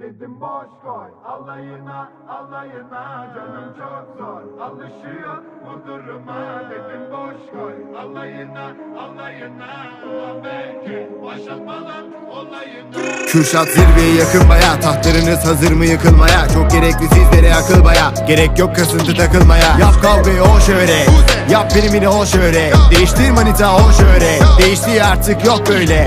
Dedim boş koy alayına alayına canım çok zor. Alışıyor bu duruma Dedim boş koy. Alayına alayına Ulan belki başlatmadan olayına Kürşat zirveye yakın baya Tahtlarınız hazır mı yıkılmaya? Çok gerekli sizlere akıl baya. Gerek yok kasıntı takılmaya. Yap kavgayı o şöyle Yap primini o şöyle Değiştir manita o şöyle Değişti artık yok böyle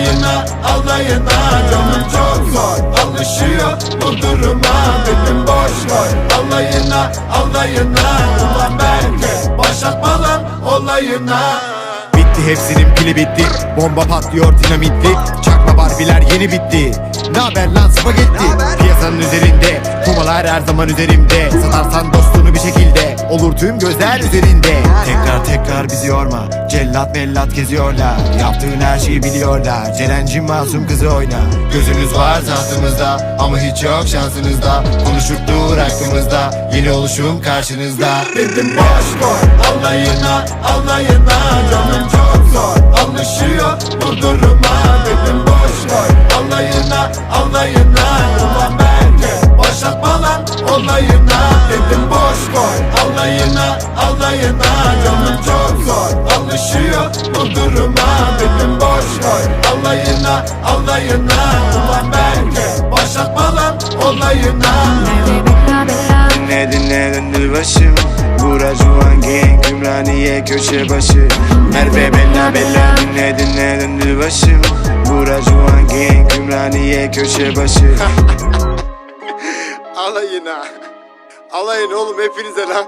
alayına alayına Canım çok zor alışıyor bu duruma Dedim boş koy alayına alayına Ulan belki başlatma lan olayına. Bitti hepsinin pili bitti. Bomba patlıyor dinamitli. Çakma barbiler yeni bitti. Naber lan spagetti Piyasanın üzerinde Kumalar her zaman üzerimde. Satarsan dostunu bir şekilde. Olur tüm gözler üzerinde. Tekrar tekrar bizi yorma. Cellat mellat geziyorlar. Yaptığın her şeyi biliyorlar. Ceren'cim masum kızı oyna. Gözünüz var tahtımızda Ama hiç yok şansınızda Konuşup dur hakkımızda. Yeni oluşum karşınızda. Dedim boş koy. Alayına alayına Canım olayına Dedim boş koy alayına alayına Canım çok zor. Alışıyor bu duruma Dedim boş koy alayına alayına Ulan belki başlatma lan olayına. Dinle dinle döndür başım. Bura Cuan Gang Ümraniye köşe başı. Merve Bella Bella. Dinle dinle döndür başım. Bura Cuan Gang Ümraniye köşe başı. Alayına Alayın oğlum hepinize lan